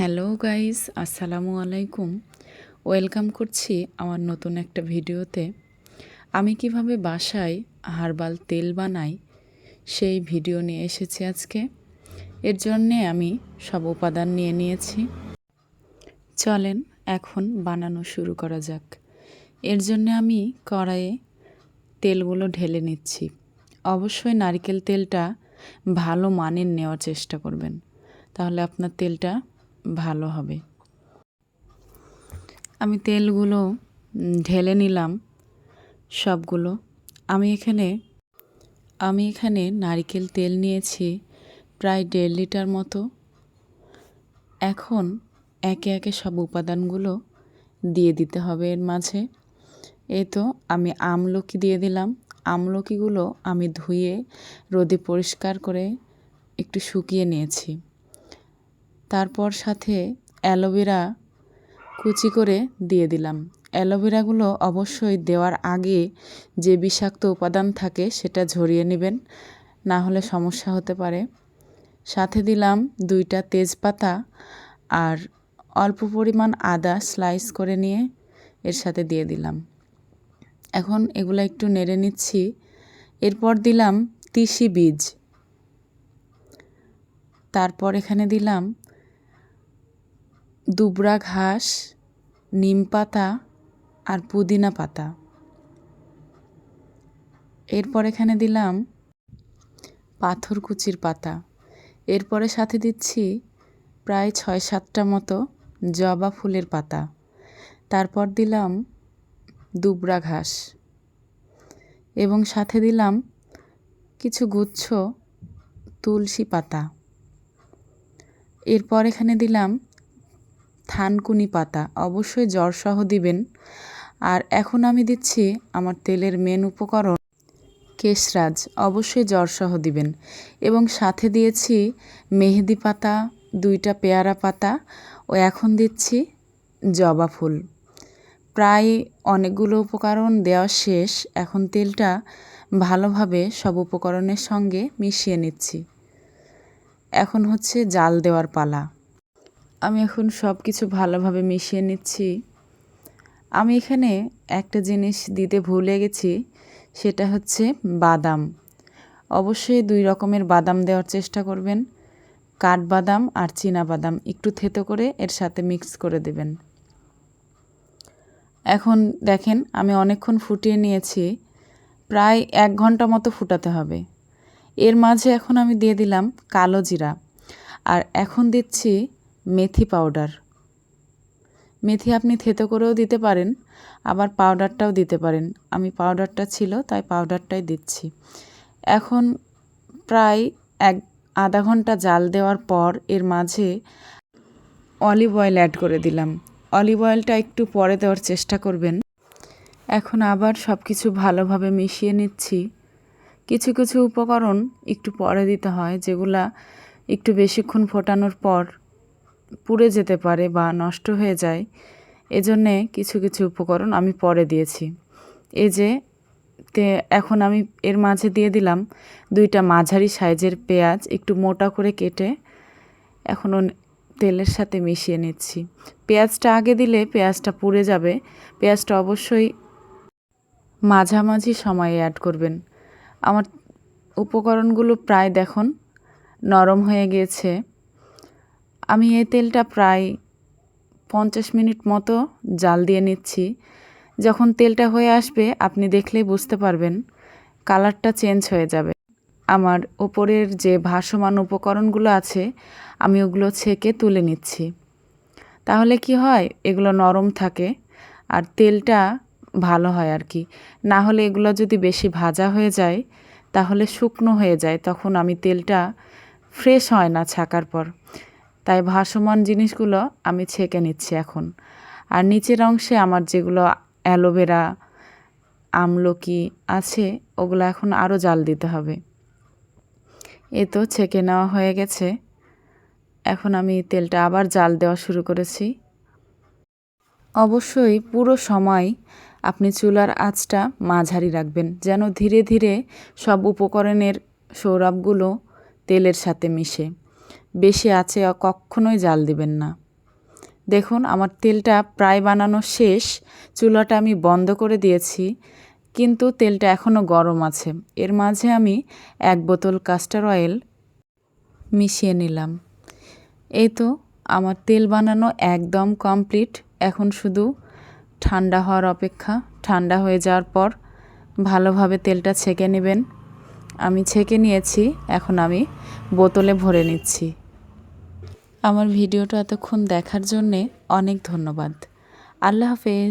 Hello guys, আসসালামু আলাইকুম। Welcome করছি আমার নতুন একটা ভিডিওতে। আমি কীভাবে বাসায় হার্বাল তেল বানাই, সেই ভিডিও নিয়ে এসেছি আজকে। এর জন্যে আমি সব উপাদান নিয়ে নিয়েছি। চলেন এখন বানানো শুরু করা যাক। এর জন্য আমি কড়াইয়ে তেলগুলো ঢেলে নিচ্ছি। অবশ্যই নারকেল তেলটা ভালো মানের নেওয়ার চেষ্টা করবেন। তাহলে আপনার তেলটা ভালো হবে। আমি তেলগুলো ঢেলে নিলাম সবগুলো। আমি এখানে আমি এখানে নারকেল তেল নিয়েছি, প্রায় দেড় লিটার মতো। এখন একে একে সব উপাদানগুলো দিয়ে দিতে হবে এর মাঝে। এ তো আমি আমলকি দিয়ে দিলাম। আমলকিগুলো আমি ধুয়ে রোদে পরিষ্কার করে একটু শুকিয়ে নিয়েছি। তারপর সাথে অ্যালোভেরা কুচি করে দিয়ে দিলাম। অ্যালোভেরাগুলো অবশ্যই দেওয়ার আগে যে বিষাক্ত উপাদান থাকে সেটা ঝরিয়ে নেবেন, না হলে সমস্যা হতে পারে। সাথে দিলাম দুইটা তেজপাতা আর অল্প পরিমাণ আদা স্লাইস করে নিয়ে এর সাথে দিয়ে দিলাম। এখন এগুলো একটু নেড়ে নিচ্ছি। এরপর দিলাম তিসি বীজ। তারপর এখানে দিলাম দুবরা ঘাস, নিম পাতা আর পুদিনা পাতা। এরপর এখানে দিলাম পাথরকুচির পাতা। এরপরে সাথে দিচ্ছি প্রায় ছয় সাতটা মতো জবা ফুলের পাতা। তারপর দিলাম দুবরা ঘাস। এবং সাথে দিলাম কিছু গুচ্ছ তুলসী পাতা। এরপর এখানে দিলাম থানকুনি পাতা। অবশ্যই জ্বরসহ দিবেন। আর এখন আমি দিচ্ছি আমার তেলের মেন উপকরণ, কেশরাজ। অবশ্যই জ্বরসহ দিবেন। এবং সাথে দিয়েছি মেহেদি পাতা, দুইটা পেয়ারা পাতা ও এখন দিচ্ছি জবা ফুল। প্রায় অনেকগুলো উপকরণ দেওয়া শেষ। এখন তেলটা ভালোভাবে সব উপকরণের সঙ্গে মিশিয়ে নিচ্ছি। এখন হচ্ছে জাল দেওয়ার পালা। আমি এখন সব কিছু ভালোভাবে মিশিয়ে নিচ্ছি। আমি এখানে একটা জিনিস দিতে ভুলে গেছি, সেটা হচ্ছে বাদাম। অবশ্যই দুই রকমের বাদাম দেওয়ার চেষ্টা করবেন, কাঠবাদাম আর চীনা বাদাম একটু থেতো করে এর সাথে মিক্স করে দেবেন। এখন দেখেন, আমি অনেকক্ষণ ফুটিয়ে নিয়েছি, প্রায় এক ঘণ্টা মতো ফুটাতে হবে। এর মাঝে এখন আমি দিয়ে দিলাম কালো জিরা। আর এখন দিচ্ছি মেথি পাউডার। মেথি আপনি থেতো করেও দিতে পারেন, আবার পাউডারটাও দিতে পারেন। আমি পাউডারটা ছিল, তাই পাউডারটাই দিচ্ছি। এখন প্রায় এক, আধা ঘণ্টা জাল দেওয়ার পর এর মাঝে অলিভ অয়েল অ্যাড করে দিলাম। অলিভ অয়েলটা একটু পরে দেওয়ার চেষ্টা করবেন। এখন আবার সব কিছু ভালোভাবে মিশিয়ে নিচ্ছি। কিছু কিছু উপকরণ একটু পরে দিতে হয়, যেগুলা একটু বেশিক্ষণ ফোটানোর পর পুড়ে যেতে পারে বা নষ্ট হয়ে যায়, এজন্যে কিছু কিছু উপকরণ আমি পরে দিয়েছি। এই যে, তে এখন আমি এর মাঝে দিয়ে দিলাম দুইটা মাঝারি সাইজের পেঁয়াজ, একটু মোটা করে কেটে এখন ও তেলের সাথে মিশিয়ে নিচ্ছি। পেঁয়াজটা আগে দিলে পেঁয়াজটা পুড়ে যাবে। পেঁয়াজটা অবশ্যই মাঝামাঝি সময়ে অ্যাড করবেন। আমার উপকরণগুলো প্রায় দেখুন, নরম হয়ে গিয়েছে। আমি এই তেলটা প্রায় পঞ্চাশ মিনিট মতো জাল দিয়ে নিচ্ছি। যখন তেলটা হয়ে আসবে, আপনি দেখলেই বুঝতে পারবেন কালারটা চেঞ্জ হয়ে যাবে। আমার ওপরের যে ভাসমান উপকরণগুলো আছে, আমি ওগুলো ছেঁকে তুলে নিচ্ছি। তাহলে কি হয়? এগুলো নরম থাকে আর তেলটা ভালো হয় আর কি। না হলে এগুলো যদি বেশি ভাজা হয়ে যায়, তাহলে শুকনো হয়ে যায়, তখন আমি তেলটা ফ্রেশ হয় না ছাকার পর। তাই ভাসমান জিনিসগুলো আমি ছেঁকে নিচ্ছি এখন। আর নিচের অংশে আমার যেগুলো অ্যালোভেরা, আমলকি আছে, ওগুলো এখন আরও জাল দিতে হবে। এ তো ছেঁকে নেওয়া হয়ে গেছে। এখন আমি তেলটা আবার জাল দেওয়া শুরু করেছি। অবশ্যই পুরো সময় আপনি চুলার আঁচটা মাঝারি রাখবেন, যেন ধীরে ধীরে সব উপকরণের সৌরভগুলো তেলের সাথে মিশে। বেশি আছে কখনোই জাল দিবেন না। দেখুন, আমার তেলটা প্রায় বানানো শেষ। চুলাটা আমি বন্ধ করে দিয়েছি, কিন্তু তেলটা এখনও গরম আছে। এর মাঝে আমি এক বোতল কাস্টার অয়েল মিশিয়ে নিলাম। এই তো, আমার তেল বানানো একদম কমপ্লিট। এখন শুধু ঠান্ডা হওয়ার অপেক্ষা। ঠান্ডা হয়ে যাওয়ার পর ভালোভাবে তেলটা ছেঁকে নেবেন। আমি ছেঁকে নিয়েছি, এখন আমি বোতলে ভরে নিচ্ছি। আমার ভিডিওটা এতক্ষণ দেখার জন্যে অনেক ধন্যবাদ। আল্লাহ হাফেজ।